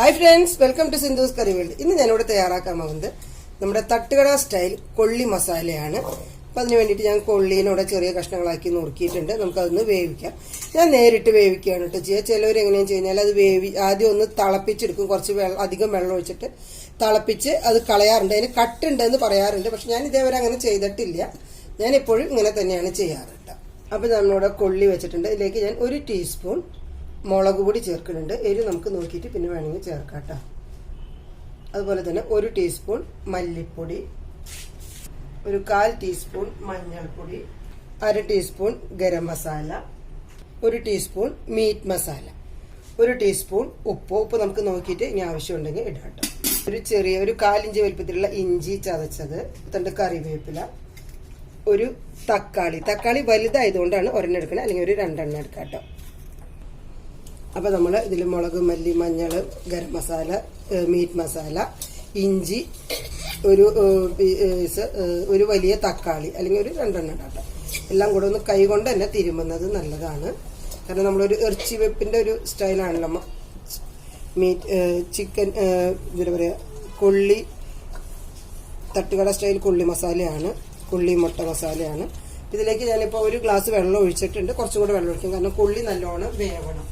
Hi friends welcome to Sindhu's curry world ഇന്ന് ഞാനിവിടെ തയ്യാറാക്കാൻ പോകുന്നത് നമ്മുടെ തട്ടുകട സ്റ്റൈൽ കൊള്ളി മസാലയാണ്. അപ്പം അതിന് വേണ്ടിയിട്ട് ഞാൻ കൊള്ളീനോടെ ചെറിയ കഷ്ണങ്ങളാക്കി നുറുക്കിയിട്ടുണ്ട് നമുക്കതൊന്ന് വേവിക്കാം. ഞാൻ നേരിട്ട് വേവിക്കുകയാണ് കേട്ടോ ചെയ്യുക. ചിലവർ എങ്ങനെയാണെന്ന് വെച്ച് കഴിഞ്ഞാൽ അത് വേവി ആദ്യം ഒന്ന് തിളപ്പിച്ചെടുക്കും. കുറച്ച് വെള്ളം അധികം വെള്ളം ഒഴിച്ചിട്ട് തിളപ്പിച്ച് അത് കളയാറുണ്ട്. അതിന് കട്ടുണ്ടെന്ന് പറയാറുണ്ട്. പക്ഷെ ഞാൻ ഇതേവരെ അങ്ങനെ ചെയ്തിട്ടില്ല. ഞാൻ എപ്പോഴും ഇങ്ങനെ തന്നെയാണ് ചെയ്യാറ് കേട്ടോ. അപ്പം നമ്മളിവിടെ കൊള്ളി വെച്ചിട്ടുണ്ട്. ഇതിലേക്ക് ഞാൻ ഒരു ടീസ്പൂൺ മുളക് പൊടി ചേർക്കുന്നുണ്ട് എരി നമുക്ക് നോക്കിയിട്ട് പിന്നെ വേണമെങ്കിൽ ചേർക്കാം അതുപോലെ തന്നെ ഒരു ടീസ്പൂൺ മല്ലിപ്പൊടി ഒരു കാൽ ടീസ്പൂൺ മഞ്ഞൾപ്പൊടി അര ടീസ്പൂൺ ഗരം മസാല ഒരു ടീസ്പൂൺ മീറ്റ് മസാല ഒരു ടീസ്പൂൺ ഉപ്പ്. ഉപ്പ് നമുക്ക് നോക്കിയിട്ട് ഇനി ആവശ്യമുണ്ടെങ്കിൽ ഇടാം ഒരു ചെറിയ ഒരു കാലിഞ്ച് വലിപ്പത്തിലുള്ള ഇഞ്ചി ചതച്ചത് തണ്ട് കറിവേപ്പില ഒരു തക്കാളി. തക്കാളി വലുതായതുകൊണ്ടാണ് ഒരെണ്ണം എടുക്കുന്നത് അല്ലെങ്കിൽ ഒരു രണ്ടെണ്ണം എടുക്കാം കേട്ടോ അപ്പോൾ നമ്മൾ ഇതിൽ മുളക് മല്ലി മഞ്ഞൾ ഗരം മസാല മീറ്റ് മസാല ഇഞ്ചി ഒരു പീസ് ഒരു വലിയ തക്കാളി അല്ലെങ്കിൽ ഒരു രണ്ടെണ്ണം ഇടാം എല്ലാം കൂടെ ഒന്ന് കൈകൊണ്ട് തന്നെ തിരുമുന്നത് നല്ലതാണ്. കാരണം നമ്മളൊരു ഇറച്ചി വെപ്പിന്റെ ഒരു സ്റ്റൈലാണല്ലോ മീറ്റ് ചിക്കൻ എന്താ പറയുക കൊള്ളി തട്ടുകട സ്റ്റൈൽ കൊള്ളി മസാലയാണ് കൊള്ളി മുട്ട മസാലയാണ്. ഇതിലേക്ക് ഞാനിപ്പോൾ ഒരു ഗ്ലാസ് വെള്ളം ഒഴിച്ചിട്ടുണ്ട്. കുറച്ചും കൂടെ വെള്ളം ഒഴിക്കും. കാരണം കൊള്ളി നല്ലോണം വേവണം.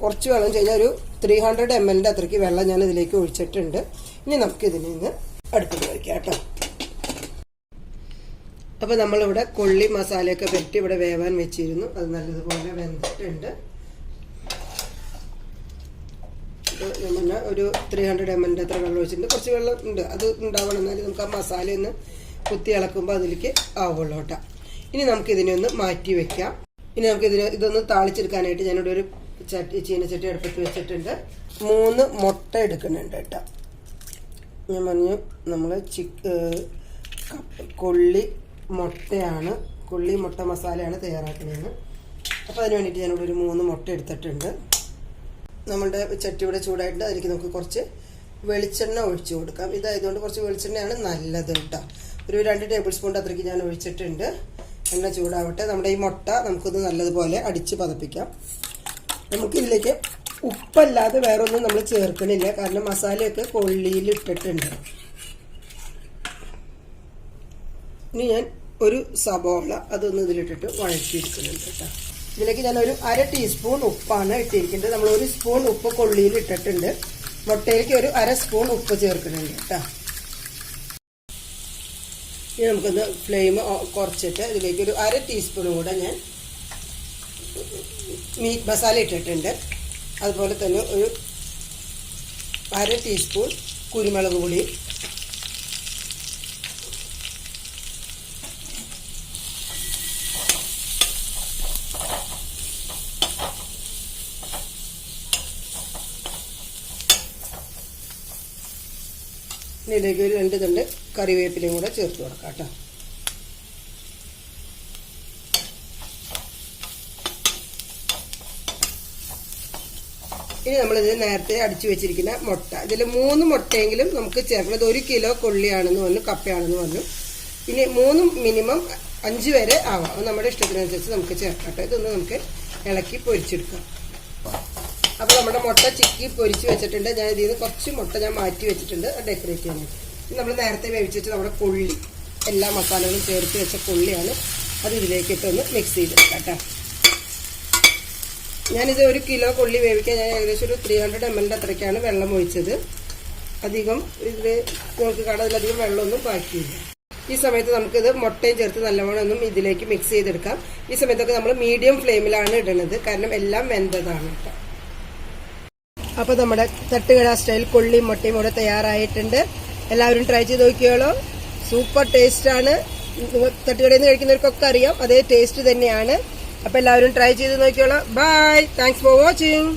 കുറച്ച് വെള്ളം കഴിഞ്ഞാൽ ഒരു ത്രീ ഹൺഡ്രഡ് എം എല്ലിന്റെ അത്രയ്ക്ക് വെള്ളം ഞാൻ ഇതിലേക്ക് ഒഴിച്ചിട്ടുണ്ട്. ഇനി നമുക്ക് ഇതിൽ നിന്ന് അടുപ്പിൽ വയ്ക്കാം കേട്ടോ. അപ്പോൾ നമ്മളിവിടെ കൊള്ളി മസാലയൊക്കെ പെറ്റി ഇവിടെ വേവാൻ വെച്ചിരുന്നു. അത് നല്ലതുപോലെ വെന്തിട്ടുണ്ട്. ഒരു ത്രീ ഹൺഡ്രഡ് എം എല്ലിന്റെ അത്ര വെള്ളം ഒഴിച്ചിട്ടുണ്ട്. കുറച്ച് വെള്ളം ഉണ്ട്. അത് ഉണ്ടാവണം. എന്നാലും നമുക്ക് ആ മസാല ഒന്ന് കുത്തി ഇളക്കുമ്പോൾ അതിലേക്ക് ആവുള്ളൂ കേട്ടോ. ഇനി നമുക്ക് ഇതിനെ ഒന്ന് മാറ്റി വെക്കാം. ഇനി നമുക്ക് ഇതിന് ഇതൊന്ന് താളിച്ചെടുക്കാനായിട്ട് ഞാനിവിടെ ഒരു ചീനച്ചട്ടി അടുപ്പത്ത് വെച്ചിട്ടുണ്ട്. മൂന്ന് മുട്ട എടുക്കുന്നുണ്ട് കേട്ടോ. ഞാൻ പറഞ്ഞു നമ്മൾ ചിക്ക് കൊള്ളി മുട്ടയാണ് കൊള്ളി മുട്ട മസാലയാണ് തയ്യാറാക്കുന്നത് അപ്പോൾ അതിന് വേണ്ടിയിട്ട് ഞാനിവിടെ ഒരു മൂന്ന് മുട്ട എടുത്തിട്ടുണ്ട്. നമ്മളുടെ ചട്ടി ഇവിടെ ചൂടായിട്ടുണ്ട്. അതിലേക്ക് നമുക്ക് കുറച്ച് വെളിച്ചെണ്ണ ഒഴിച്ച് കൊടുക്കാം. ഇതായതുകൊണ്ട് കുറച്ച് വെളിച്ചെണ്ണയാണ് നല്ലത് കേട്ടോ. ഒരു രണ്ട് ടേബിൾ സ്പൂൺ അത്രയ്ക്ക് ഞാൻ ഒഴിച്ചിട്ടുണ്ട്. എണ്ണ ചൂടാവട്ടെ. നമ്മുടെ ഈ മുട്ട നമുക്കൊന്ന് നല്ലതുപോലെ അടിച്ച് പതപ്പിക്കാം. നമുക്ക് ഇതിലേക്ക് ഉപ്പല്ലാതെ വേറെ ഒന്നും നമ്മൾ ചേർക്കണില്ല. കാരണം മസാലയൊക്കെ കൊള്ളിയിൽ ഇട്ടിട്ടുണ്ട്. ഇനി ഞാൻ ഒരു സബോള അതൊന്ന് ഇതിലിട്ടിട്ട് വഴറ്റിയിരിക്കുന്നുണ്ട് കേട്ടോ. ഇതിലേക്ക് ഞാൻ ഒരു അര ടീസ്പൂൺ ഉപ്പാണ് ഇട്ടിരിക്കുന്നത്. നമ്മൾ ഒരു സ്പൂൺ ഉപ്പ് കൊള്ളിയിൽ ഇട്ടിട്ടുണ്ട്. മുട്ടയിലേക്ക് ഒരു അര സ്പൂൺ ഉപ്പ് ചേർക്കുന്നുണ്ട് കേട്ടോ. ഇനി നമുക്കൊന്ന് ഫ്ലെയിം കുറച്ചിട്ട് ഇതിലേക്ക് ഒരു അര ടീസ്പൂൺ കൂടെ ഞാൻ മീറ്റ് മസാല ഇട്ടിട്ടുണ്ട്. അതുപോലെ തന്നെ ഒരു അര ടീസ്പൂൺ കുരുമുളക് പൊടി. ഇതിലേക്ക് ഒരു രണ്ട് തണ്ട് കറിവേപ്പിലയും കൂടെ ചേർത്ത് കൊടുക്കാം കേട്ടോ. ഇനി നമ്മളിത് നേരത്തെ അടിച്ചു വെച്ചിരിക്കുന്ന മുട്ട. ഇതിൽ മൂന്ന് മുട്ടയെങ്കിലും നമുക്ക് ചേർക്കണം. ഇത് ഒരു കിലോ കൊള്ളിയാണെന്ന് പറഞ്ഞു കപ്പയാണെന്ന് പറഞ്ഞു. ഇനി മൂന്ന് മിനിമം അഞ്ച് വരെ ആവാം. നമ്മുടെ ഇഷ്ടത്തിനനുസരിച്ച് നമുക്ക് ചേർക്കാം ഇതൊന്ന് നമുക്ക് ഇളക്കി പൊരിച്ചെടുക്കാം. അപ്പോൾ നമ്മുടെ മുട്ട ചിക്കി പൊരിച്ച് വെച്ചിട്ടുണ്ട്. ഞാൻ ഇതിൽ നിന്ന് കുറച്ച് മുട്ട ഞാൻ മാറ്റി വെച്ചിട്ടുണ്ട്. ഡെക്കറേറ്റ് ചെയ്യാനായിട്ട് നമ്മൾ നേരത്തെ വേവിച്ചിട്ട് വെച്ച് നമ്മുടെ കൊള്ളി എല്ലാ മസാലകളും ചേർത്ത് വെച്ച കൊള്ളിയാണ് അത് ഇതിലേക്ക് ഇട്ടൊന്ന് മിക്സ് ചെയ്തെടുക്കാം കേട്ടോ. ഞാനിത് ഒരു കിലോ കൊള്ളി വേവിക്കാൻ ഞാൻ ഏകദേശം ഒരു ത്രീ ഹൺഡ്രഡ് എം എല്ലിന്റെ അത്രയ്ക്കാണ് വെള്ളം ഒഴിച്ചത്. അധികം ഇതിൽ നമുക്ക് കടതിലധികം വെള്ളമൊന്നും ബാക്കിയില്ല. ഈ സമയത്ത് നമുക്കിത് മുട്ടയും ചേർത്ത് നല്ലവണ്ണം ഒന്നും ഇതിലേക്ക് മിക്സ് ചെയ്തെടുക്കാം. ഈ സമയത്തൊക്കെ നമ്മൾ മീഡിയം ഫ്ലെയിമിലാണ് ഇടുന്നത് കാരണം എല്ലാം വെന്തതാണ് അപ്പോൾ നമ്മുടെ തട്ടുകട സ്റ്റൈൽ കൊള്ളിയും മുട്ടയും കൂടെ തയ്യാറായിട്ടുണ്ട്. എല്ലാവരും ട്രൈ ചെയ്ത് നോക്കിയോളൂ. സൂപ്പർ ടേസ്റ്റ് ആണ്. തട്ടുകടയിൽ നിന്ന് കഴിക്കുന്നവർക്കൊക്കെ അറിയാം. അതേ ടേസ്റ്റ് തന്നെയാണ്. അപ്പോൾ എല്ലാവരും ട്രൈ ചെയ്ത് നോക്കിയോളാം ബൈ താങ്ക്സ് ഫോർ വാച്ചിങ്